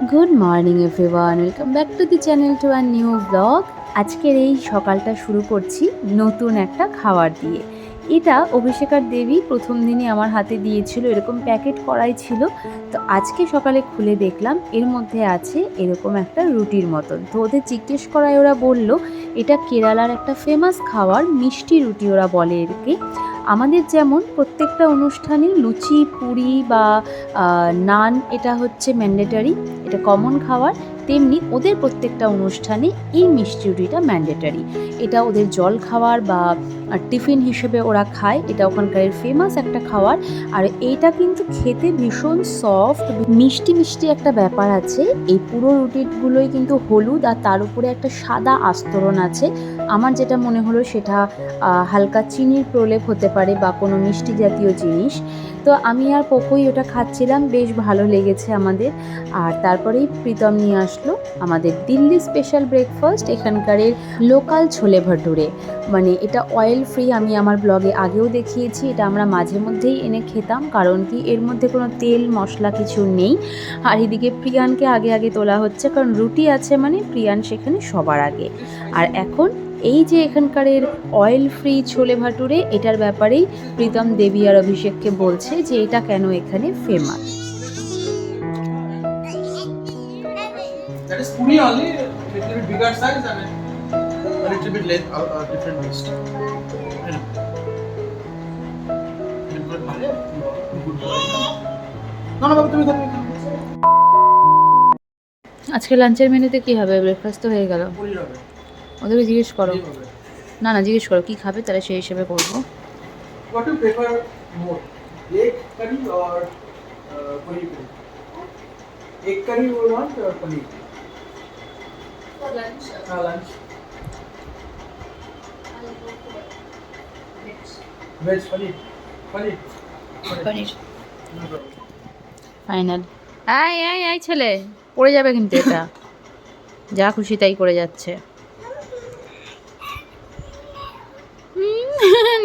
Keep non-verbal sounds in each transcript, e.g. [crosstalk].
Good morning everyone welcome back to the channel to our new blog আজকের এই সকালটা শুরু করছি নতুন একটা খাবার দিয়ে। এটা অভিষেকার দেবী প্রথম দিনই আমার হাতে দিয়েছিল, এরকম প্যাকেট করাই ছিল। তো আজকে সকালে খুলে দেখলাম, এর মধ্যে আছে এরকম একটা রুটির মতন। তো ওদের জিজ্ঞেস করায় ওরা বলল, এটা কেরালার একটা ফেমাস খাবার, মিষ্টি রুটি ওরা বলে এরকে। আমাদের যেমন প্রত্যেকটা অনুষ্ঠানে লুচি পুরি বা নান এটা হচ্ছে ম্যান্ডেটারি এটা কমন খাবার তেমনি ওদের প্রত্যেকটা অনুষ্ঠানে এই মিষ্টি রুটিটা ম্যান্ডেটারি এটা ওদের জল খাবার বা টিফিন হিসেবে ওরা খায়। এটা ওখানকার ফেমাস একটা খাবার আর এইটা কিন্তু খেতে ভীষণ সফট মিষ্টি মিষ্টি একটা ব্যাপার আছে। এই পুরো রুটিগুলোই কিন্তু হলুদ আর তার উপরে একটা সাদা আস্তরণ আছে। আমার যেটা মনে হলো সেটা হালকা চিনির প্রলেপ হতে পারে বা কোনো মিষ্টি জাতীয় জিনিস। তো আমি আর পোকোই ওটা খাচ্ছিলাম, বেশ ভালো লেগেছে আমাদের। আর তারপরেই প্রীতম নিয়ে আসলো আমাদের দিল্লি স্পেশাল ব্রেকফাস্ট এখানকারের লোকাল ছোলে ভটুরে। মানে এটা অয়েল ফ্রি আমি আমার ব্লগে আগেও দেখিয়েছি, এটা আমরা মাঝে মধ্যেই এনে খেতাম, কারণ কি এর মধ্যে কোনো তেল, মশলা কিছু নেই। আর এদিকে প্রিয়ানকে আগে আগে তোলা হচ্ছে, কারণ রুটি আছে মানে প্রিয়ান সেখানে সবার আগে। আর এখন এই যে এখানকারের অয়েল ফ্রি ছোলে ভাটুরে এটার ব্যাপারেই প্রীতম দেবী আর অভিষেককে বলছে যে এটা কেন এখানে ফেমাস আজকে লাঞ্চের মেনুতে কি হবে? ব্রেকফাস্ট তো হয়ে গেল। ওদেরকে জিজ্ঞেস করো। না না জিজ্ঞেস করো কি খাবে তাহলে সেই হিসেবে করব ফাইনাল আয় আয় আয় ছেলে পড়ে যাবে কিন্তু এটা। যা খুশি তাই করে যাচ্ছে।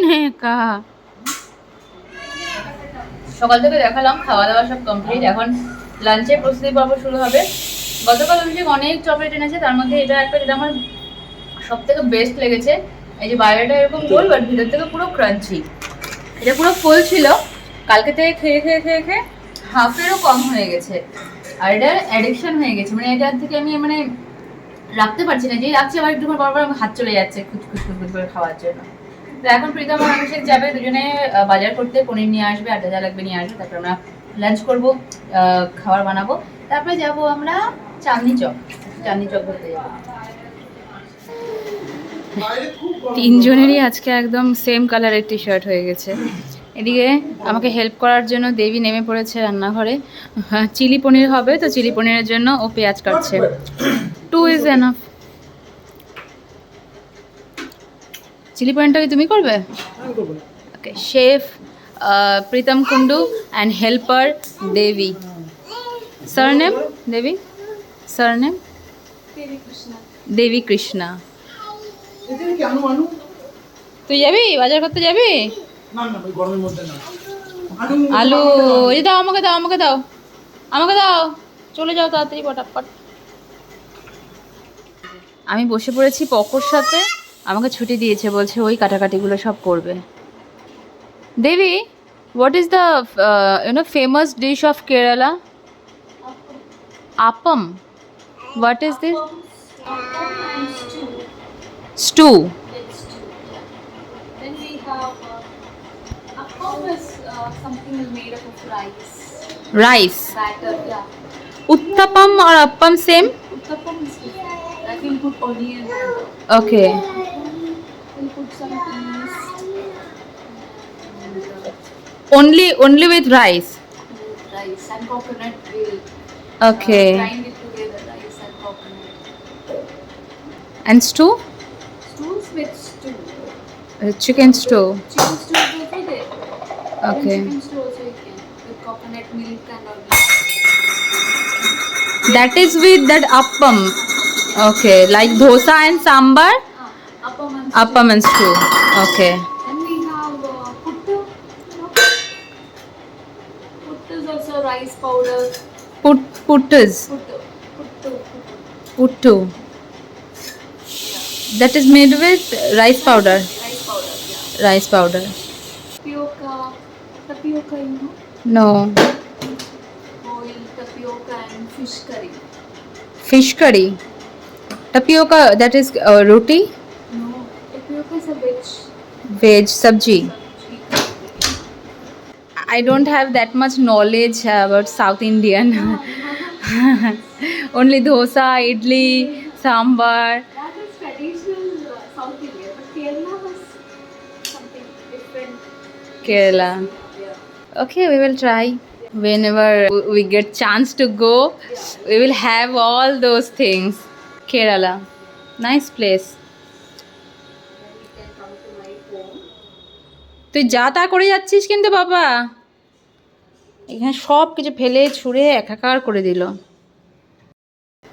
নেকা। সকাল থেকে দেখালাম খাওয়া দাওয়া সব কমপ্লিট এখন লাঞ্চের প্রস্তুতি পর্ব শুরু হবে। গতকাল অভিষেক অনেক চকলেট এনেছে, তার মধ্যে এটা একটা যেটা আমার সব থেকে বেস্ট লেগেছে। এই যে বাইরেটা এরকম গোল বাট ভিতর থেকে পুরো ক্রাঞ্চি এটা পুরো ফুল ছিল। কালকে থেকে খেয়ে খেয়ে খেয়ে খেয়ে হাফেরও কম হয়ে গেছে। আর এটা অ্যাডিকশন হয়ে গেছে। মানে এটার থেকে আমি মানে রাখতে পারছি না। যেই রাখছি, আবার একটু পর পর হাত চলে যাচ্ছে খুচখুচ খুচখুচ করে খাওয়ার জন্য। তো এখন প্রীতম আর অভিষেক যাবে, দুজনে বাজার করতে, পনির নিয়ে আসবে যা যা লাগবে নিয়ে আসবে, তারপর আমরা লাঞ্চ করব খাবার বানাবো, তারপরে যাব আমরা চাঁদনি চক চাঁদনি চক ঘুরতে যাব। তিনজনেরই আজকে একদম সেম কালারের টি শার্ট হয়ে গেছে। এদিকে আমাকে হেল্প করার জন্য দেবী নেমে পড়েছে রান্নাঘরে। চিলি পনির হবে, তো চিলি পনিরের জন্য ও পেঁয়াজ কাটছে। টু ইজ এনাফ চিলি পনিরটা কি তুমি করবে। Okay chef Pritam Kundu and helper Devi surname Devi surname. Devi Krishna তুই যাবি? বাজার করতে যাবি? না না ওই গরমের মধ্যে না। আলু আলু। এই দাও আমাকে দাও আমাকে দাও। আমাকে দাও। চলে যাও তাড়াতাড়ি পটাপট। আমি বসে পড়েছি পকোর সাথে। আমাকে ছুটি দিয়েছে বলছে ওই কাটাকাটিগুলো সব করবে। Devi what is the you know famous dish of Kerala appam what is this stew rice uttapam R appam same okay We'll put some peas. Only only with rice. Rice and coconut milk. Uh, okay. Uh, grind it together, rice and coconut. And stew? Stews with stew. Uh, chicken stew. Chicken stew is also there. Okay. And chicken stew also you can with coconut milk and all. That is with that appam. Okay, like dosa and sambar. Uh, appam appam and stew. Okay. Then we have uh, puttu. Puttu is also rice powder. Put puttas. Puttu. Uttu. That is made with rice powder. Rice powder, yeah. Rice powder. Tapioca, tapioca, you know, No. boiled tapioca and fish curry. Fish curry. Tapioca, that is uh, roti. No, tapioca is a veg. Veg sabji. I don't have that much knowledge about South Indian. [laughs] Only dosa, idli, sambar. That is traditional uh, South India, but Kerala has something different. Kerala. Yeah. Okay, we will try. Whenever we get chance to go, we will have all those things. Kerala, nice place. তুই যা তা করে যাচ্ছিস কিন্তু বাবা। এখানে সব কিছু ফেলে ছুঁড়ে একাকার করে দিল।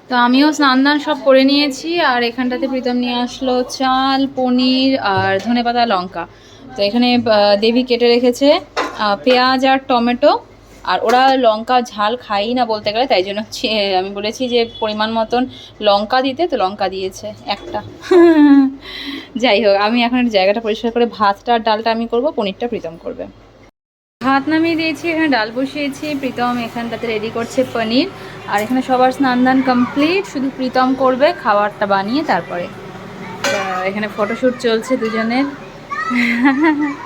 তো আমিও স্নান দান সব করে নিয়েছি আর এখানটাতে প্রীতম নিয়ে আসলো চাল, পনির আর ধনেপাতা, লঙ্কা। তো এখানে দেবী কেটে রেখেছে পেঁয়াজ আর টমেটো। আর ওরা লঙ্কা ঝাল খাই না বলতে গেলে, তাই জন্য আমি বলেছি যে পরিমাণ মতন লঙ্কা দিতে, তো লঙ্কা দিয়েছে একটা। [laughs] যাই হোক, আমি এখন জায়গাটা পরিষ্কার করে ভাতটা আর ডালটা আমি করব, পনিরটা প্রীতম করবে। ভাত নামিয়ে দিয়েছি, এখানে ডাল বসিয়েছি, প্রীতম এখানটাতে রেডি করছে পনির। আর এখানে সবার স্নান দান কমপ্লিট শুধু প্রীতম করবে, খাবারটা বানিয়ে তারপরে। এখানে ফটোশ্যুট চলছে দুজনের। [laughs]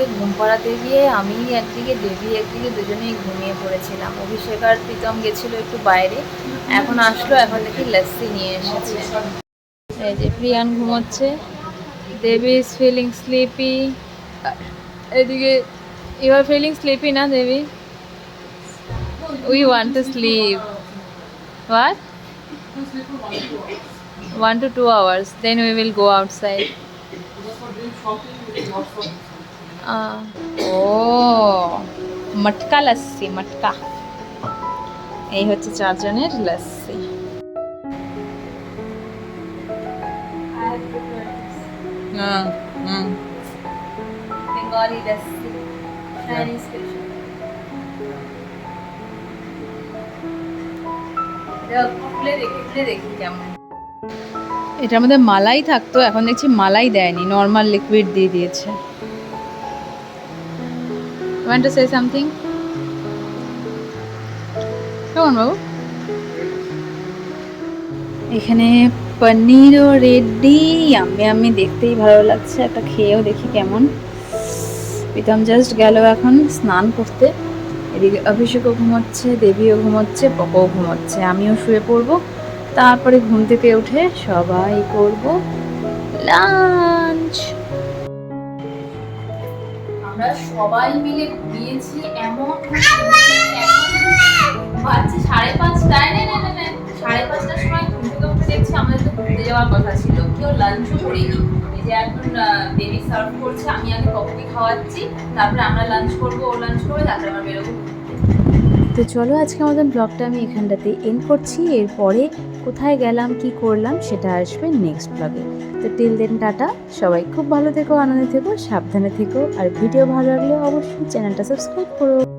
রিয়ানকে ঘুম পাড়াতে গিয়ে আমি একদিকে, দেবী একদিকে দুজনেই ঘুমিয়ে পড়েছিলাম। অভিষেক আর প্রীতম গেছিল একটু বাইরে। এখন আসলো, এখন দেখি লস্যি নিয়ে এসেছে। এই যে প্রিয়ান ঘুমোচ্ছে। দেবী ইজ ফিলিং স্লিপি এদিকে ইউ আর ফিলিং স্লিপি না, Devi? We want to sleep what one to two hours, then we will go outside oh মটকা লস্যি মটকা এই হচ্ছে চারজনের লস্যি. হুম হুম. Chinese special. এটা এটার মধ্যে মালাই থাকতো এখন দেখছি মালাই দেয়নি নর্মাল লিকুইড দিয়ে দিয়েছে ওয়ান্ট টু সে সামথিং কেমন বাবু এখানে পনিরও রেডি। আমি আমি দেখতেই ভালো লাগছে। একটা খেয়েও দেখি কেমন। প্রীতম জাস্ট গেল এখন স্নান করতে। এদিকে অভিষেকও ঘুমোচ্ছে, দেবীও ঘুমোচ্ছে পকও ঘুমোচ্ছে। আমিও শুয়ে পড়ব। তারপরে ঘুম থেকে উঠে সবাই করব লাঞ্চ। আমরা সবাই মিলে ঘুমিয়েছি, এমন বাচ্চা সাড়ে পাঁচটায়, না না না সাড়ে পাঁচটার সময় ঘুম থেকে উঠে দেখছি আমাদের তো ঘুরতে যাওয়ার কথা ছিল, কেউ লাঞ্চও করিনি। এই যে এখন বেবি সার্ভ করছে, আমি আগে কফি খাওয়াচ্ছি, তারপরে আমরা লাঞ্চ করব, ও লাঞ্চ করবে, তারপরে আমরা বেরোবো। তো চলো আজকে আমাদের ব্লগটা আমি এখানটাতে এন্ড করছি, এরপরে কোথায় গেলাম, কি করলাম, সেটা আসবে নেক্সট ব্লগে তো টিল দেন টাটা। সবাই খুব ভালো থেকো, আনন্দে থেকো, সাবধানে থেকো। আর ভিডিও ভালো লাগলে অবশ্যই চ্যানেলটা সাবস্ক্রাইব করো।